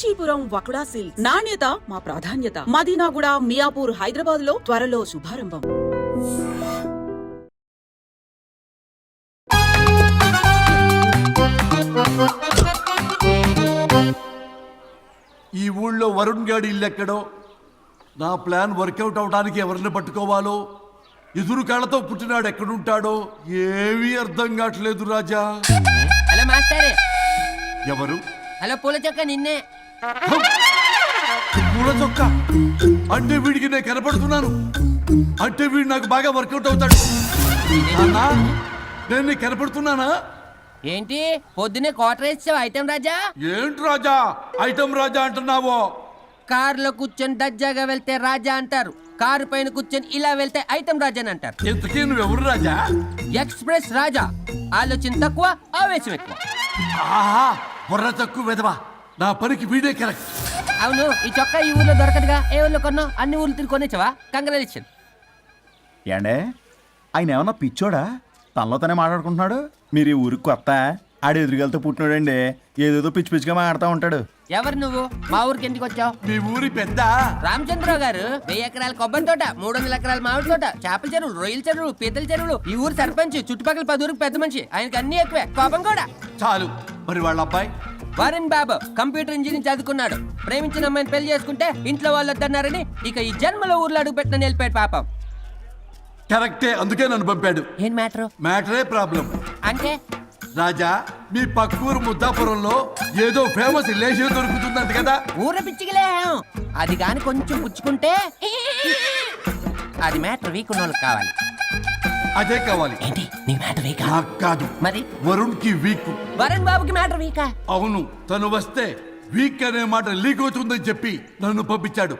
Kanchipuram వకుడా silks. నాణ్యత మా ప్రాధాన్యత. మదీనాగుడ మియాపూర్ హైదరాబాద్లో త్వరలో శుభారంభం. ఈ ఊళ్ళో వరుణ్ గాడి ఇల్లు ఎక్కడో? నా ప్లాన్ వర్కౌట్ అవడానికి ఎవరిని పట్టుకోవాలో? ఎదురు కాళ్ళతో పుట్టినాడు ఎక్కడుంటాడో? ఏమీ అర్థం కావట్లేదు రాజా. Hello master. ఎవరు? హలో పూల చొక్క నిన్నే. చొక్క. అంటే వీడికి నేను కనపడుతున్నాను. అంటే వీడు నాకు బాగా వర్కౌట్ అవుతాడు. నాన్నా, నేను నీకు కనపడుతున్నానా? ఏంటి? పొద్దునే క్వార్టర్ ఇచ్చావు ఐటెం రాజా? ఏంటి రాజా? ఐటమ్ రాజా అంటున్నావో? కారులో కూర్చొని దర్జాగా వెళ్తే రాజా అంటారు. కారు పైన కూర్చొని ఇలా వెళ్తే ఐటెం రాజా అని అంటారు. ఇంతకీ నువ్వెవరు రాజా? ఎక్స్ప్రెస్ రాజా. ఆలోచన తక్కువ ఆవేశం ఎక్కువ. ఆహా బుర్ర తక్కువ వెదవా నా పనికి వీడే కరెక్ట్ అవును ఈ చొక్కా ఈ ఊర్లో దొరకదుగా. ఏ ఊర్లో కొన్నావు? అన్ని ఊర్లు తిరిగి కొనేచ్చావా? కంగ్రాచులేషన్ ఏండే? ఆయన ఏమన్నా పిచ్చోడా? తనలో తనే మాట్లాడుకుంటున్నాడు? మీరు ఈ ఊరికి కొత్త? ఆడు ఎదురుగలతో పుట్టినాడండి. ఏదేదో పిచ్చి పిచ్చిగా మాట్లాడుతూ ఉంటాడు. ఎవరు నువ్వు? మా ఊరికి ఎందుకు వచ్చావు? మీ ఊరి పెద్ద. రామచంద్రరావు గారు వెయ్యి ఎకరాల కొబ్బరి తోట మూడు వందల ఎకరాల మామిడి తోట చేపల చెరువులు రొయ్యల చెరువులు పీతల చెరువులు ఈ ఊరు సర్పంచ్ చుట్టుపక్కల పది ఊరికి పెద్ద మనిషి. ఆయనకి అన్ని ఎక్కువే. కోపం కూడా. చాలు. మరి వాళ్ళ అబ్బాయి? వరుణ్ బాబు కంప్యూటర్ ఇంజనీరింగ్ చదువుకున్నాడు. ప్రేమించిన అమ్మాయిని పెళ్ళి చేసుకుంటే ఇంట్లో వాళ్ళు వద్దన్నారని ఇక ఈ జన్మలో ఊర్లో అడుగు పెట్టిన నిలిపాడు పాపం. కరెక్టే అందుకే నన్ను పంపాడు. ఏం మ్యాటర్? మ్యాటరే ప్రాబ్లం. అంటే? రాజా మీ పక్కూరు ముద్దాపురంలో ఏదో ఫేమస్ రిలేషన్ దొరుకుతుందంట కదా. ఊర పిచ్చికిలే. అది కాని కొంచెం పుచ్చుకుంటే అది మ్యాటర్ వీక్ ఉన్న వాళ్ళకి కావాలి. అదే కావాలి. ఏంటి? నీ మ్యాటర్ వీకా? నాకు కాదు. మరి? వరుణ్కి వీక్. వరుణ్ బాబుకి మ్యాటర్ వీకా? అవును తను వస్తే వీక్ అనే మాట లీక్ అవుతుందని చెప్పి నన్ను పంపించాడు.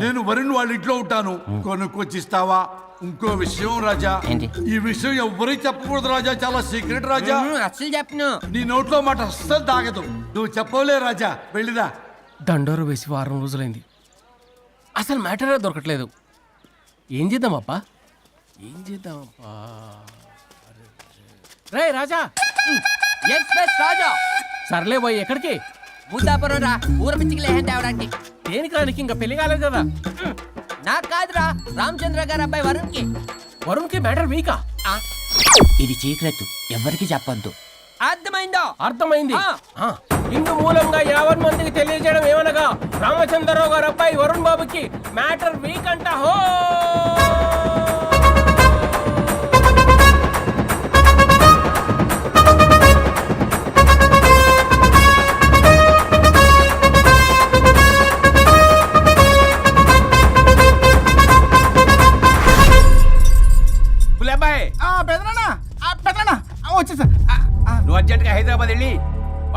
నేను వరుణ్ వాళ్ళ ఇంట్లో ఉంటాను. కొనుక్కొచ్చిస్తావా? ఇంకో విషయం రాజా? ఈ విషయం ఎవరికి చెప్పకూడదు రాజా. చాలా సీక్రెట్ రాజా. అస్సలు చెప్పను. నీ నోట్లో మాట అస్సలు తాగదు. నువ్వు చెప్పవలే రాజా. వెళ్ళిదా దండోరు వేసి వారం రోజులైంది. అసలు మ్యాటరే దొరకట్లేదు. ఏం చేద్దామప్పా ఏం చేద్దామప్పా రే రాజా! ఎక్స్ప్రెస్ రాజా! సర్లే పోయి ఎక్కడికి? బుద్ధాపురం రా ఊర పిచ్చికిలే తేవడానికి. దేనికి రానికి ఇంకా పెళ్ళి కాలేదు కదా? నాకు కాదురా రామచంద్ర గారు అబ్బాయి వరుణ్కి వరుణ్కి మ్యాటర్ వీకా? ఇది సీక్రెట్ ఎవరికి చెప్పొద్దు. అర్థమైందో? అర్థమైంది. ఇందు మూలంగా యావన్ మందికి తెలియజేయడం ఏమనగా రామచంద్రరావు గారు అబ్బాయి వరుణ్ బాబుకి మ్యాటర్ వీక్ అంట హో!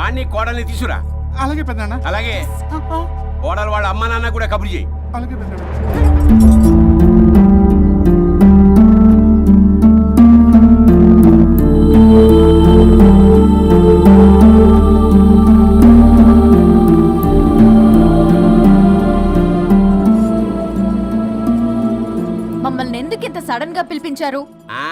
వాణ్ణి కోడల్ని తీసుకురా. అలాగే పెదనా అలాగే. కోడలు వాళ్ళ అమ్మ నాన్న కూడా కబురు చేయి. అలాగే పెదనా మమ్మల్ని ఎందుకు ఇంత సడన్గా పిలిపించారు? ఆ?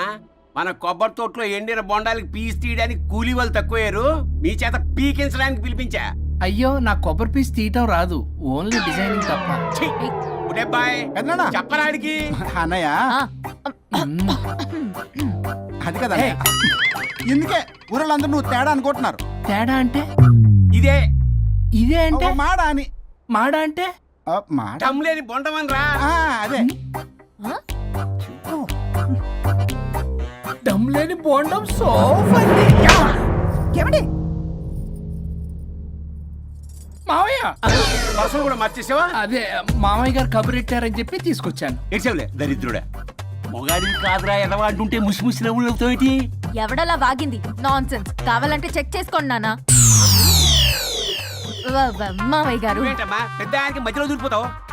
మన కొబ్బరి తోటలో ఎండిన బొండాలకి పీస్ తీయడానికి కూలీ వాళ్ళు తక్కువయ్యారు. మీ చేత పీకించడానికి పిలిపించా. అయ్యో నా కొబ్బరి పీస్ తీయటం రాదు. ఓన్లీ డిజైనింగ్ తప్ప. చెప్పరాడికి అన్నయ్య. అది కదా ఇందుకే ఊరలందరూ నువ్వు తేడా అనుకుంటున్నారు? తేడా అంటే? ఇదే. ఇదే అంటే? మాడ అని. మాడ అంటే? ఆ, మాడ. బొండమని రా. ఆ, అదే. లేని బోండం సోఫ్ అండి. ఏమండి? మావయ్య! పర్సలు కూడా మర్చేసావా? అదే మామయ్య గారు కబురెట్టారని చెప్పి తీసుకొచ్చాను. ఏడ్చావులే దరిద్రుడా. మొగాడివి కాదురా ఎదవా అంటుంటే ముసి ముసి నవ్వులు అవుతావేంటి ఎవడలా వాగింది? నాన్ కావాలంటే చెక్ చేసుకోండి వ- మావయ్య గారు ఆయనకి మధ్యలో దూరిపోతావు?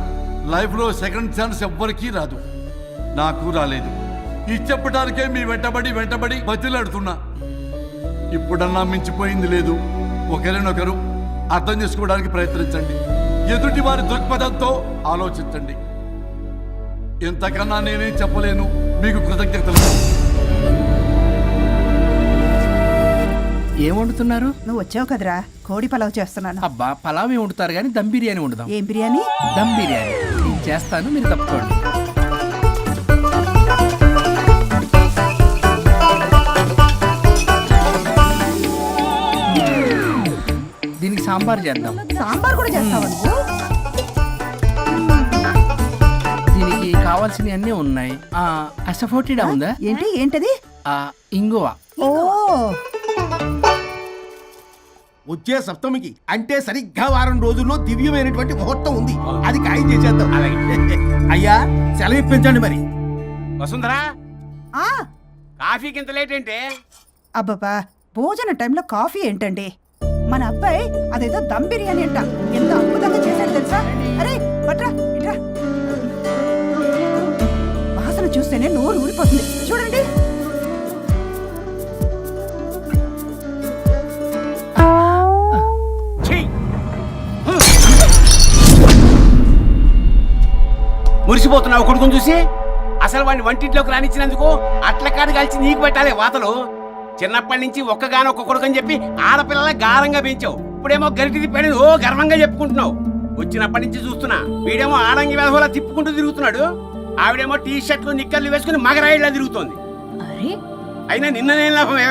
లైఫ్లో సెకండ్ ఛాన్స్ ఎవ్వరికీ రాదు. నాకు రాలేదు. ఈ చెప్పడానికే మీ వెంటబడి వెంటబడి బతిలాడుతున్నా. ఇప్పుడన్నా మించిపోయింది లేదు. ఒకరినొకరు అర్థం చేసుకోవడానికి ప్రయత్నించండి. ఎదుటి వారి దృక్పథంతో ఆలోచించండి. ఎంతకన్నా నేనేం చెప్పలేను. మీకు కృతజ్ఞతలు. ఏం వండుతున్నారు? నువ్వు వచ్చావు కదరా. కోడి పలావ్ చేస్తున్నాను. అబ్బా పలావ్ ఏం వండుతారు కానీ దమ్ బిర్యానీ వండుదాం. ఏం బిర్యానీ? దమ్ బిర్యానీ. నేను చేస్తాను మీరు తప్పుకోండి. దీనికి సాంబార్ చేద్దాం. సాంబార్ కూడా చేస్తావా నువ్వు? దీనికి కావాల్సినవి అన్నీ ఉన్నాయి. అసఫోటిడా ఉందా? ఏంటి ఏంటది? ఆ ఇంగువ. ఓ వచ్చే సప్తమికి అంటే సరిగ్గా వారం రోజుల్లో దివ్యమైనటువంటి ముహూర్తం ఉంది. అది ఖాయం చేసేద్దాం. అయ్యా సెలవు ఇప్పించండి మరి. వసుంధరా? ఆ. కాఫీకి ఇంత లేట్ ఏంటే అబ్బబ్బా భోజన టైంలో కాఫీ ఏంటండి? మన అబ్బాయి అదేదో దమ్ బిర్యానీ అంట. ఎంత అద్భుతంగా చేశాడు తెలుసా? అరే మురిసిపోతున్నావు కొడుకుని చూసి అసలు వాడిని వంటింట్లోకి రానిచ్చినందుకు అట్ల కాడు కలిసి నీకు పెట్టాలి వాతలు. చిన్నప్పటి నుంచి ఒక్కగానొక్క కొడుకు అని చెప్పి ఆడపిల్లల గారంగా పెంచావు. ఇప్పుడేమో గరిటి తిప్పాడు ఓ గర్వంగా చెప్పుకుంటున్నావు. వచ్చినప్పటి నుంచి చూస్తున్నా వీడేమో ఆడంగి వెధవలా తిప్పుకుంటూ తిరుగుతున్నాడు. ఆవిడేమో టీ షర్ట్లు నిక్కర్లు వేసుకుని మగరాయిలా తిరుగుతోంది. అరే! అయినా నిన్న నేను లాభమే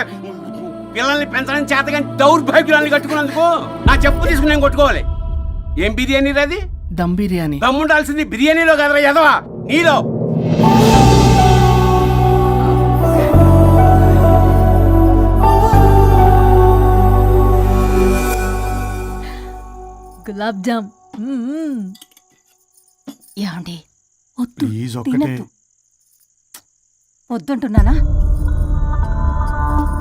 పిల్లల్ని పెంచడం చేతగా దౌర్భాగ్యాన్ని కట్టుకున్నందుకు నా చెప్పు తీసుకుని నేను కొట్టుకోవాలి. ఏం బిర్యానీ అది? దమ్ బిర్యానీ. దమ్ముండాల్సింది బిర్యానీలో కదరా ఎదవా నీలో గులాబ్ జామ్. ఏమండి? వద్దు ప్లీజ్ తినద్దు. వద్దంటున్నానా?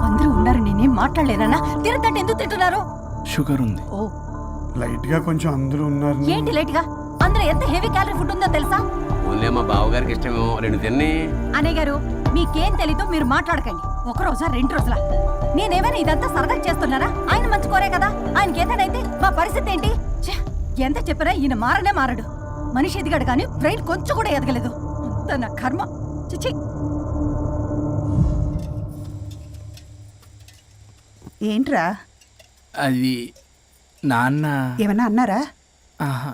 అందరూ ఉన్నారు నేనేం మాట్లాడలేనా తినద్దంటే ఎందుకు తింటున్నారు? షుగర్ ఉంది. ఓ. లైట్గా కొంచెం అందరూ ఉన్నారు. ఏంటి లేట్గా అందులో ఎంత హెవీ క్యాలరీ ఫుడ్ ఉందో తెలుసా? ఓన్లే మా బావగారికి ఇష్టమేమో. రెండు తిన్ని. అనే గారు మీకేం తెలీదో మీరు మాట్లాడకండి. ఒక రోజా రెండు రోజుల? నేనేమైనా ఇదంతా సరదా చేస్తున్నారా? ఆయన మంచి కోరే కదా? ఆయనకి ఏదైతే మా పరిస్థితి ఏంటి? ఛే, ఎంత చెప్పినా ఈయన మారనే మారడు. మనిషి ఎదిగాడు కానీ బ్రెయిన్ కొంచెం కూడా ఎదగలేదు. అంత నా కర్మ. చిచి ఏంట్రా? అది నాన్న. ఏమన్నా అన్నారా? ఆహా.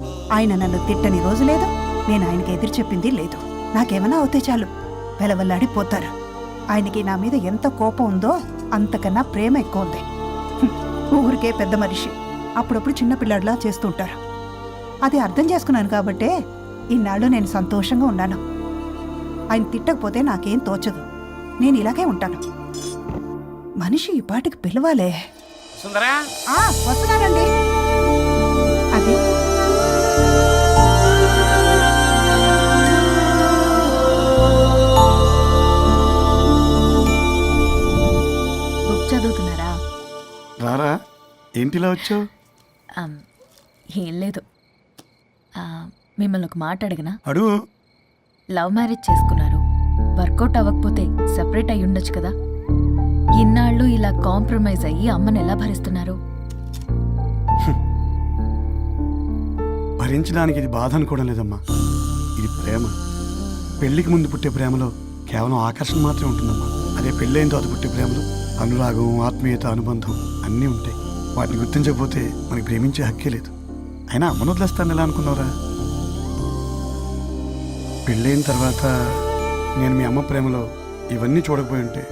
ఆయన నన్ను తిట్టని రోజు లేదు. నేను ఆయనకి ఎదురు చెప్పింది లేదు. నాకేమైనా అవుతే చాలు. వెలవల్లాడిపోతారు. ఆయనకి నా మీద ఎంత కోపం ఉందో అంతకన్నా ప్రేమ ఎక్కువ ఉంది. ఊరికే పెద్ద మనిషి. అప్పుడప్పుడు చిన్న పిల్లాడిలా చేస్తుంటారు. అది అర్థం చేసుకున్నాను కాబట్టే ఇన్నాళ్ళు నేను సంతోషంగా ఉన్నాను. ఆయన తిట్టకపోతే నాకేం తోచదు. నేను ఇలాగే ఉంటాను. మనిషి ఈ పాటికి పిలవాలే. సుందరా? ఆ, వస్తున్నానండి. రారా? ఏంటిలా వచ్చావు? ఏం లేదు. ఆ, మిమ్మల్ని ఒక మాట అడిగినా? అడుగు. లవ్ మ్యారేజ్ చేసుకున్నారు. వర్కౌట్ అవ్వకపోతే సెపరేట్ అయి ఉండొచ్చు కదా? ఇన్నాళ్ళు ఇలా కాంప్రమైజ్ అయ్యి అమ్మని ఎలా భరిస్తున్నారు? భరించడానికి ఇది బాధ అనుకోవడం లేదమ్మా. ఇది ప్రేమ. పెళ్ళికి ముందు పుట్టే ప్రేమలో కేవలం ఆకర్షణ మాత్రమే ఉంటుందమ్మా. అదే పెళ్ళైన తర్వాత పుట్టే ప్రేమలో అనురాగం ఆత్మీయత అనుబంధం. అన్నీ ఉంటాయి. వాటిని గుర్తించకపోతే మనకి ప్రేమించే హక్కే లేదు. అయినా అమ్మను వదిలేస్తాను ఎలా అనుకున్నావురా? పెళ్ళైన తర్వాత నేను మీ అమ్మ ప్రేమలో ఇవన్నీ చూడకపోయి ఉంటే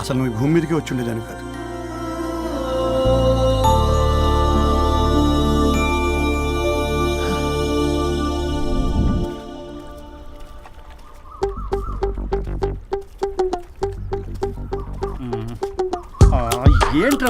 అసలు నువ్వు భూమి మీదకే వచ్చి ఉండేదాన్ని కాదు.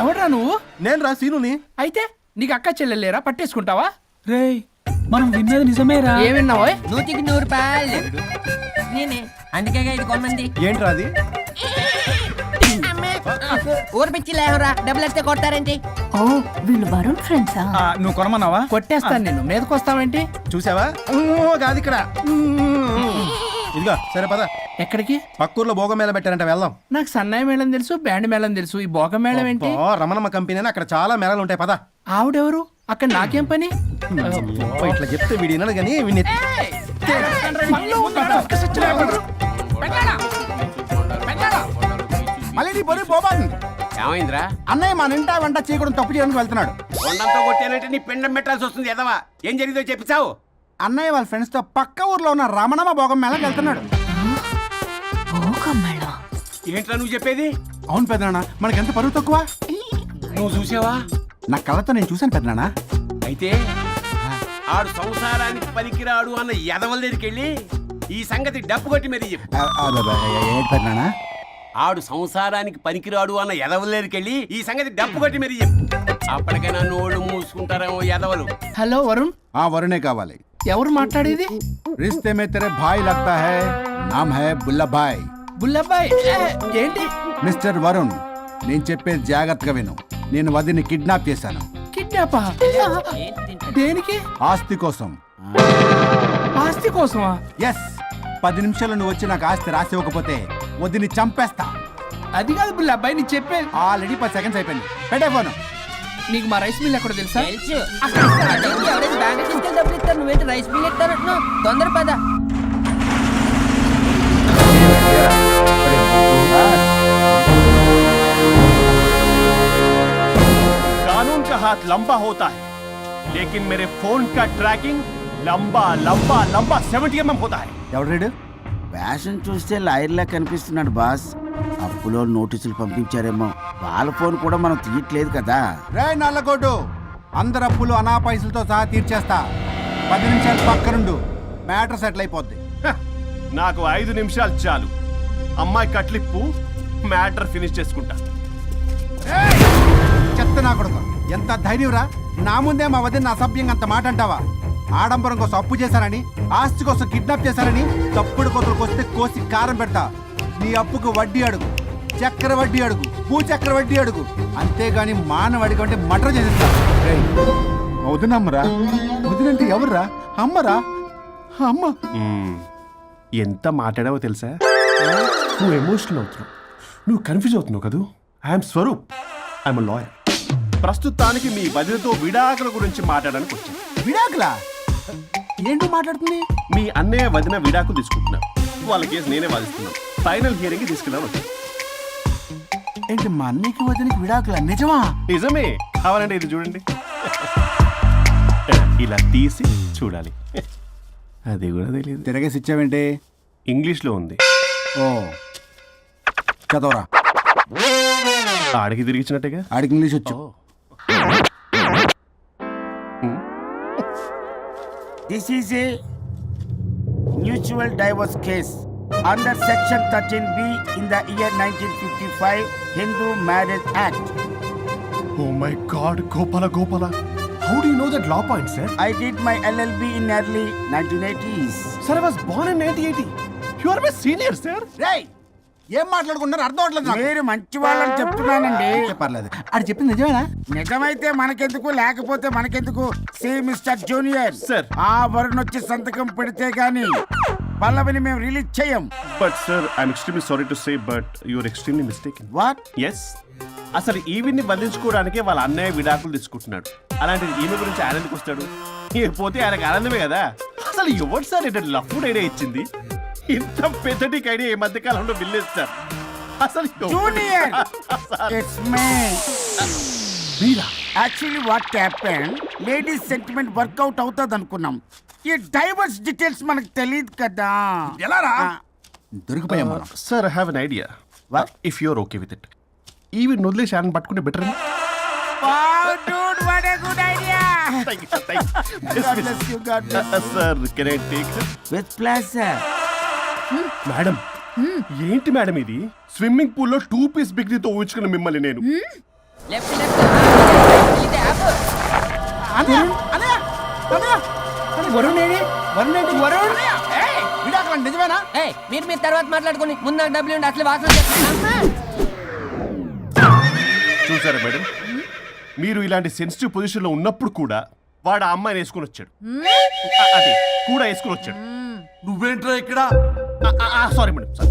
ఎవడ్రా నువ్వు? నేను రా సీనుని. అయితే నీకు అక్క చెల్లెలేరా పట్టేసుకుంటావా? రేయ్ మనం విన్నది నిజమేరా? ఏం విన్నావో నూతికి నూరు రూపాయలు నేనే. అందుకే ఇది కొమ్మంది. ఏంట్రా అది? ఊరు పిచ్చి లేవరా. డబ్బులు వస్తే కొడతారేంటి? ఓ వీళ్ళు వరుణ్ ఫ్రెండ్సా? నువ్వు కొనమన్నావా? కొట్టేస్తాను నేను మీదకొస్తావేంటి చూసావా? ఊ, కాదు ఇక్కడ. ఇదిగో సరే పద. ఎక్కడికి? పక్కూర్లో భోగం మేళ పెట్టారంట వెళ్దాం. నాకు సన్నాయి మేళం తెలుసు బ్యాండ్ మేళం తెలుసు. ఈ బోగ మేళం ఏంటి? అబ్బా, రమణమ్మ కంపెనీ అని అక్కడ చాలా మేళాలు ఉంటాయి పద. ఆవిడెవరు? అక్కడ నాకేం పని? అబ్బా, ఇట్లా చెప్తే వీడి వినడు కానీ వీడిని మళ్ళీ నీ ఏమైందిరా? అన్నయ్య మా నింటా వెంట చేయకూడదు తప్పు చేయడానికి వెళ్తున్నాడు. కొండంతో కొట్టానంటే నీ పిండం పెట్టాల్సి వస్తుంది ఎదవా? ఏం జరిగిందో చెప్పిచావు అన్నయ్య వాళ్ళ ఫ్రెండ్స్తో పక్క ఊర్లో ఉన్న రమణమ్మ భోగం మేళకి వెళ్తున్నాడు. ఏంట్రా నువ్వు చెప్పేది? అవును పెద్దనాన్న మనకి ఎంత పరువు తక్కువ? నువ్వు చూసావా? నా కళ్ళతో నేను చూశాను పెద్దనాన్న. అయితే ఆడు సంసారానికి పనికిరాడు అన్న ఎదవల దగ్గరికి వెళ్ళి ఈ సంగతి డప్పు కొట్టి మరీ చెప్పు. ఆడు సంసారానికి పనికిరాడు అన్న ఎదవల దగ్గరికి వెళ్ళి ఈ సంగతి డప్పు కొట్టి మరీ చెప్పు. అప్పటికైనా నోళ్ళు మూసుకుంటారేమో ఎదవలు హలో వరుణ్. ఆ వరుణే కావాలి. ఎవరు మాట్లాడేది? రిస్తే మే తెరే భాయ్ లగ్తా హై నామ్ హై బుల్లభాయ్ బుల్లభాయ్ ఏంటి? మిస్టర్ వరుణ్ నేను చెప్పేది జాగ్రత్తగా విను. నేను వదిని కిడ్నాప్ చేశాను. కిడ్నాపా? దేనికి? ఆస్తి కోసం. ఆస్తి కోసమా? ఎస్ పది నిమిషాలు నువ్వు వచ్చి నాకు ఆస్తి రాసి ఇవ్వకపోతే వదిని చంపేస్తా. అది కాదు బుల్లభాయ్ అబ్బాయి నీ చెప్పే ఆల్రెడీ పది సెకండ్స్ అయిపోయింది. పెట్టే ఫోను. నీకు మా రైస్ మిల్ ఎక్కడ తెలుసా తెలుసు అక్కడ ఇస్తారా? ఎవరైనా బ్యాంక్ తీసుకెళ్ళి డబ్బులు ఇస్తారు నువ్వేంటి రైస్ బిల్ ఇస్తారంటున్నావు తొందర పద कानून का हाथ लंबा होता है लेकिन मेरे फोन का ट्रैकिंग लंबा लंबा लंबा 70 एमएम होता है ఎవడు రీడు ఫ్యాషన్ చూస్తే లాయర్లా కనిపిస్తున్నాడు బాస్ అప్పులో నోటీసులు పంపించారేమో. వాళ్ళ ఫోన్ కూడా మనం తీయట్లేదు కదా. రే నల్లగొడ్డు అందరు అప్పులు అనా పైసలతో సహా తీర్చేస్తా. పది నిమిషాలు పక్కనుండు మ్యాటర్ సెటిల్ అయిపోద్ది. నాకు ఐదు నిమిషాలు చాలు. అమ్మాయి కట్లిప్పు మ్యాటర్ ఫినిష్ చేసుకుంటా. చెత్త నా కొడుకు. ఎంత ధైర్యంరా నా ముందే మా వదిన అసభ్యంగా అంత మాట అంటావా? ఆడంబరం కోసం అప్పు చేశారని ఆస్తి కోసం కిడ్నాప్ చేశారని తప్పుడు కొతులకు వస్తే కోసి కారం పెడతా. నీ అప్పుకు వడ్డీ అడుగు. చక్కెర వడ్డీ అడుగు. భూ చక్కెర వడ్డీ అడుగు. అంతేగాని మానవ అడిగి అంటే మటర్ చేసేస్తా. రేయ్, మా వదినమ్మరా? వదినంటే ఎవర్రా? అమ్మరా? అమ్మ. మ్మ్. ఎంత మాట్లాడావో తెలుసా? నువ్వు ఎమోషనల్ అవుతున్నావు. నువ్వు కన్ఫ్యూజ్ అవుతున్నావు కదూ? ఐఎమ్ స్వరూప్ ఐఎమ్ లాయర్ ప్రస్తుతానికి మీ బదిలతో విడాకుల గురించి మాట్లాడడానికి వచ్చాను. విడాకులా? ఏంటో మాట్లాడుతుంది? మీ అన్నయ్య వదిన విడాకులు తీసుకుంటున్నారు వాళ్ళ కేసు నేనే వాదిస్తున్నాను. ఫైనల్ హియరింగ్ వచ్చాను ఏంటి మా అన్నయ్యకి వదినకి విడాకులా? నిజమా? నిజమే. కావాలంటే ఇది చూడండి. ఇలా తీసి చూడాలి. అది కూడా తెలియదు తిరగేసి ఇచ్చావేంటి? ఇంగ్లీష్లో ఉంది. ఓ. చదవరా? ఆడికి తిరిగిచ్చినట్టుగా? ఆడికి ఇంగ్లీష్ వచ్చు. This is a mutual divorce case under section thirteen B in the year nineteen fifty five Hindu marriage act oh my god Gopala Gopala how do you know that law point sir I did my LLB in early nineteen eighties sir I was born in 1980 you are my senior sir రేయ్ ఏం మాట్లాడుకుంటున్నారు? అర్థం అవట్లేదు. మీరు మంచి వాళ్ళని చెప్తున్నానండి. అయితే పర్లేదు. ఆడు చెప్పింది నిజమేనా? నిజమైతే మనకెందుకు లేకపోతే మనకెందుకు? See mister junior Sir. ఆ వరుణ్ వచ్చి సంతకం పెడితే గాని పల్లవిని మేము రిలీజ్ చేయం. But sir I'm extremely sorry to say but you are extremely mistaken what is అసలు ఈవిడ్ని బంధించుకోవడానికే వాళ్ళ అన్నయ్య విడాకులు తీసుకుంటున్నాడు. అలాంటిది ఈమె గురించి ఆనందకు వస్తాడు పోతే ఆయనకు ఆనందమే కదా. అసలు ఎవరు సార్ ఏంటంటే లఫ్డ్ ఐడియా ఇచ్చింది? ఇంత పెద్దటికి ఐడియా ఈ మధ్య కాలంలో అసలు ఎవరు- junior sir, it's me Meera? Actually what happen ladies sentiment work out అవుతుంది అనుకున్నాం ఈ డైవర్స్ డీటెయిల్స్ మనకు తెలియదు కదా. ఎలా రా ఆ, దొరికిపోయాం మనం. Sir I have an idea? If you are okay with it ఈవిడ్ వదిలేసి ఆయన పట్టుకుంటే బెటర్. మేడం ఏంటి మేడం ఇది? స్విమ్మింగ్ పూల్లో టూ పీస్ బిగ్నీతో ఊహించుకున్న మిమ్మల్ని నేను. లెఫ్ట్ లెఫ్ట్ అన్నయ్య వరుణ్ ఏడి వరుణ్ ఏంటి వరుణ్? ఏయ్, విడాకులు నిజమేనా? ఏయ్ మీరు మీరు తర్వాత మాట్లాడుకుని ముందు నాకు డబ్బులు ఉండి అసలు వాసన. చూసారా మేడం? మీరు ఇలాంటి సెన్సిటివ్ పొజిషన్లో ఉన్నప్పుడు కూడా వాడు ఆ అమ్మాయిని వేసుకుని వచ్చాడు. అదే కూడా వేసుకుని వచ్చాడు. నువ్వేంట్రా ఇక్కడ? సారీ మేడం సారీ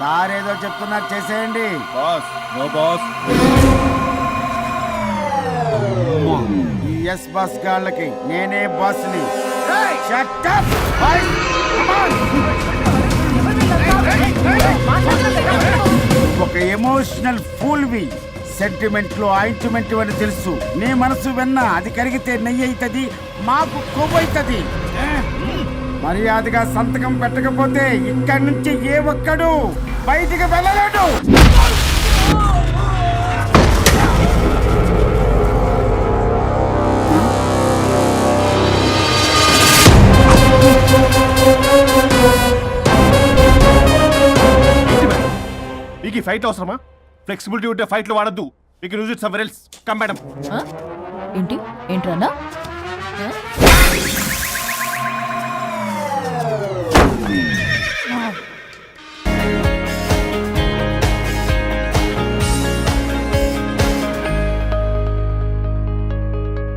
సార్ ఏదో చెప్తున్నారు చేసేయండి. బాస్. No boss. ఈ ఎస్ బస్ గాళ్ళకి నేనే బాస్ని. ఒక ఎమోషనల్ ఫూల్వి సెంటిమెంట్లో ఆయింట్మెంట్ అని తెలుసు. నీ మనసు వెన్న అది కరిగితే నెయ్యి అవుతుంది మాకు కొవ్వు అవుతుంది మర్యాదగా సంతకం పెట్టకపోతే ఇక్కడి నుంచి ఏ ఒక్కడు బయటికి వెళ్ళలేడు. మీకు ఫైట్ అవసరమా? ఫ్లెక్సిబిలిటీ ఉంటే ఫైట్లు వాడద్దు. మీకు use it somewhere else come madam ఏంటి? ఏంట్రన్నా